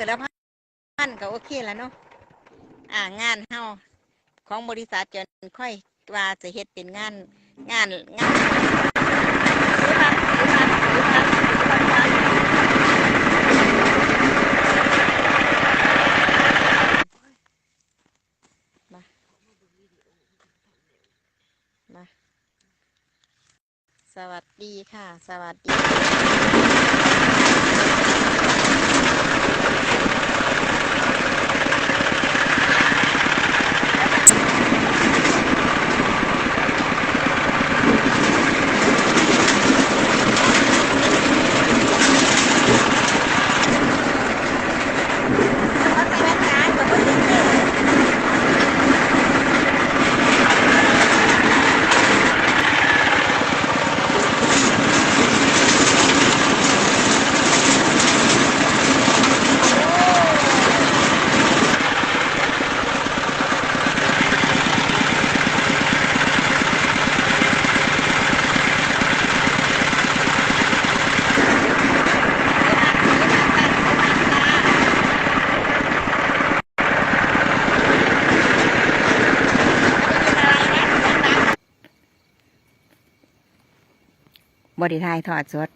มือละพันก็โอเคแล้วเนาะอ่างานเฮาของบริษัทจนค่อยว่าจะเฮ็ดเป็นงานงานงานสวัสดีค่ะ สวัสดี เขาใส่แว่นตาแบบว่าเด็กเลย บริทายถอดสด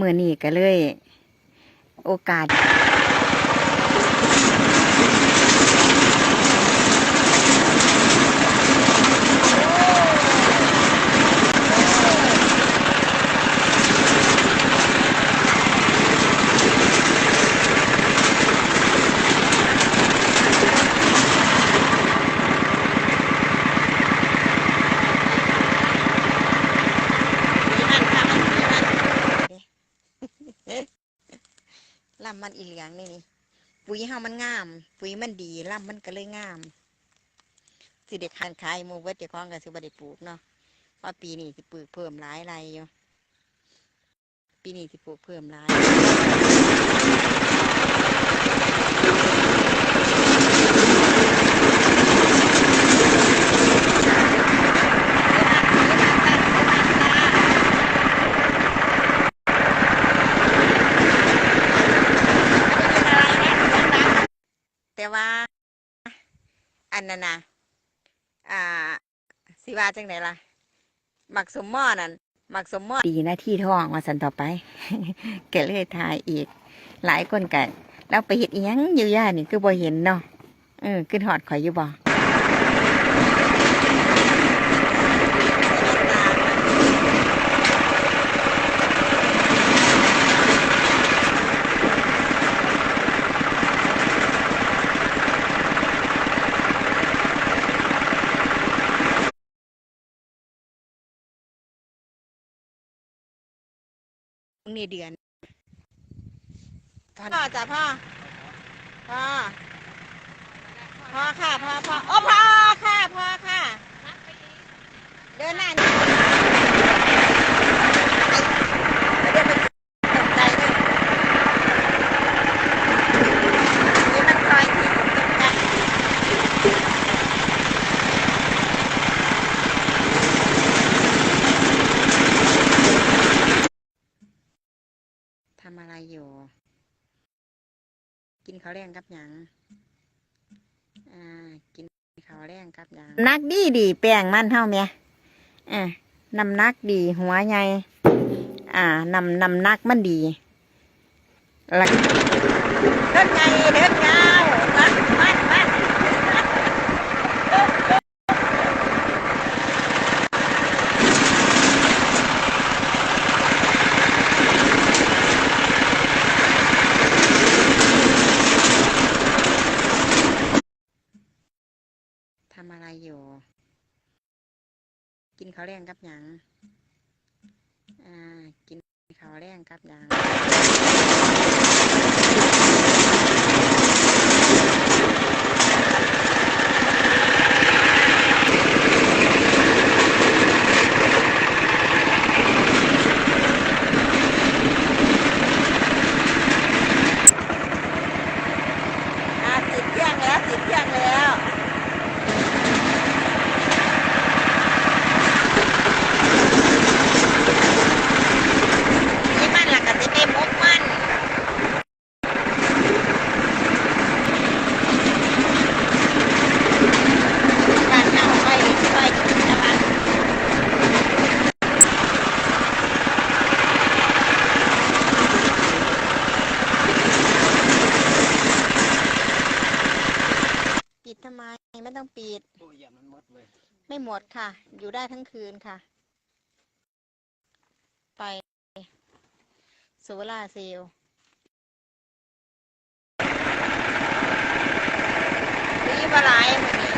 มือนี่ก็เลย โอกาส ลำมันอีเหลียงนี่นี่ปุ๋ยเฮามันงาม ปุ๋ยมันดีลำมันก็เลยงามสิเด็กขานขายมูเวทเจ้าของกับสิบเด้ปลูกเนาะเพราะปีนี้สิปลูกเพิ่มหลายไรอยู่ปีนี้สิปลูกเพิ่มหลายแต่ว่า อั นนั้นนะอ่าสิว่าจังไหนล่ะหมักสมหม้อนั่นหมักสมหม้อดีหน้าที่ท้องมาสันต่อไป แกเลยทายอีก หลายคนกันแล้วไปเห็ดอิหยังอยู่ย่านี่คือบ่เห็นเนาะเออขึ้นหอดข่อยอยู่บ่ นี่เดือนพ่อจ้ะพ่อพ่อพ่อค่ะพ่อพ่อโอ้พ่อค่ะพ่อค่ะ เดินหน้านี่เดี๋ยวมันตกใจด้วยนี่มันคอยที่ตกใจทำอะไรอยู่ กินข้าวแรงกับหยังอ่ากินข้าวแรงกับหยังนักดีดีแป้งมันเท่าเมียอ่านำนักดีหัวใหญ่อ่านำนำนักมันดีแล้วเดินไงเดินไงวมันมันมันทำอะไรอยู่ กินข้าวแรงกับหยังอ่ากินข้าวแรงกับหยังอ่าติดเครื่องแล้ว ติดเครื่องแล้ว นี่มันละก็สิได้มกมัน หมดค่ะ อยู่ได้ทั้งคืนค่ะ ไปโซล่าเซลล์ดีบลายมันนี้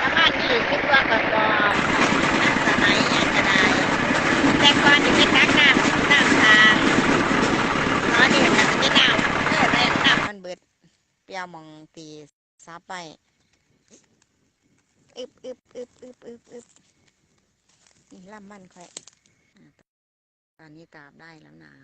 น้ำมันดีคิดว่ากระกอบน้ำสมัยยังกระไดแต่ก่อนจะไปตักน้ำน้ำทางตอนนี้มันไม่น้ำเออแต่น้ำมันเบิดเปรียวมองตีซับไป อึบอึบอึบอึบอึบอึบนี่ลำมันค่อยอ่าตอนนี้ตาบได้แล้วนะ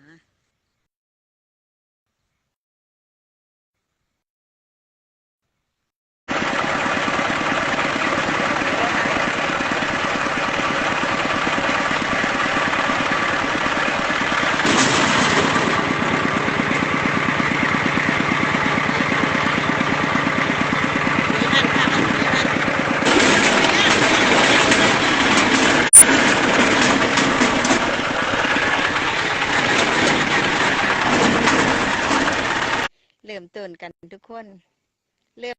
สีนั่นค่ะมันสีนั่นเริ่มต้นกันทุกคน เริ่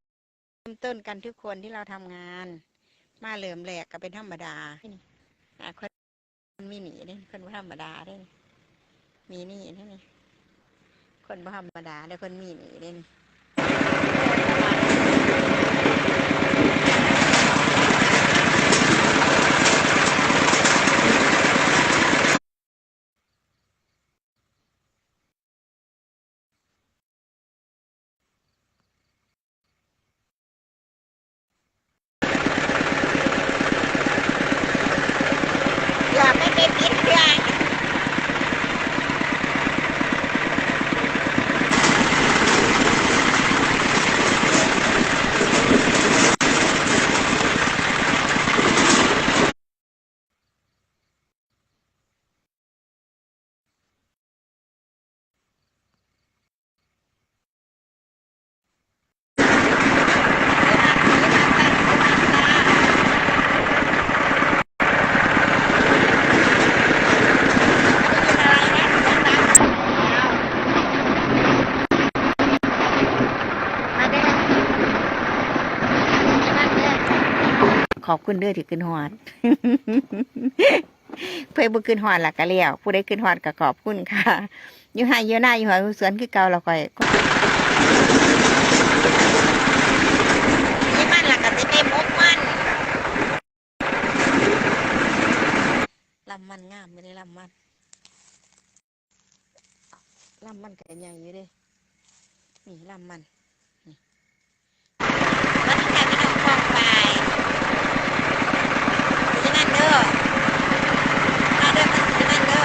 มต้นกันทุกคนที่เราทำงาน มาเริ่มแหลกก็เป็นธรรมดานี่อะคนมีหนีเด้คนธรรมดาเด้มีหนีเด้นี่คนธรรมดาเด้คนมีหนีเด้นี่ อย่าไม่ไปปิดเครื่อง ขอบคุณเด้อที่ขึ้นฮอด เพื่อบุขึ้นฮอดหลักกะเลี้ยวผู้ได้ขึ้นฮอดก็ขอบคุณค่ะอยู่ให้อยู่หน้าอยู่หัวสวนคือเก่าเราค่อยนี่มันหลักกะสิไปมกมันลำมันงามไม่ได้ลำมันลำมันก็ใหญ่อยู่เด้นี่ลำมันนี่มันแค่ไม่ต้องคล้องไป สีนั่นเด้อมาเด้อมันสีนั่นเด้อ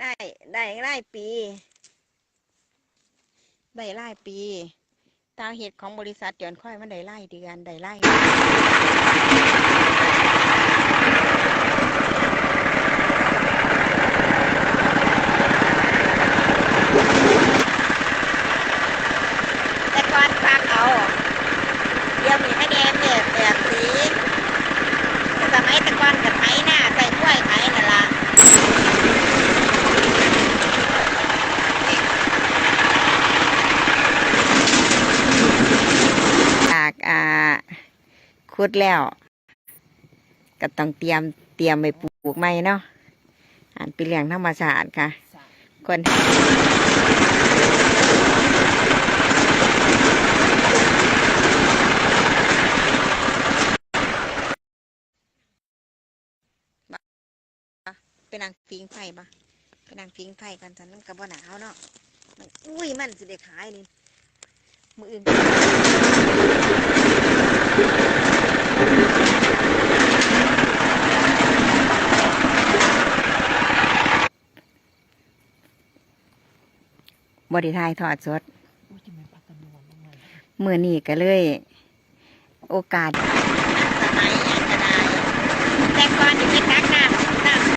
ได้ได้ไล่ปี ได้ไล่ปี ตามเหตุของบริษัทเดือนค่อยมันได้ไล่เดือนได้ไล่แต่ก่อนฟังเอา เดี๋ยวมีให้แดงเนี่ยแตกสีแต่สมัยแตะกอนกับไถหน้าใส่กล้วยไถนั่นละจากอ่า ขุดแล้ว ก็ต้องเตรียมเตรียมไปปลูกใหม่เนาะอ่านเป็นเรื่องธรรมชาติค่ะคนไปนั่งฟิงไฟปะไปนั่งฟิงไฟกันฉันมันกับว่าหนาวเนาะมันอุ้ยมันสิได้ขายนี่มืออื่น บริทายทอดสดเมือนี่ก็เลย โอกาสแต่ก่อนจะเป็นนัก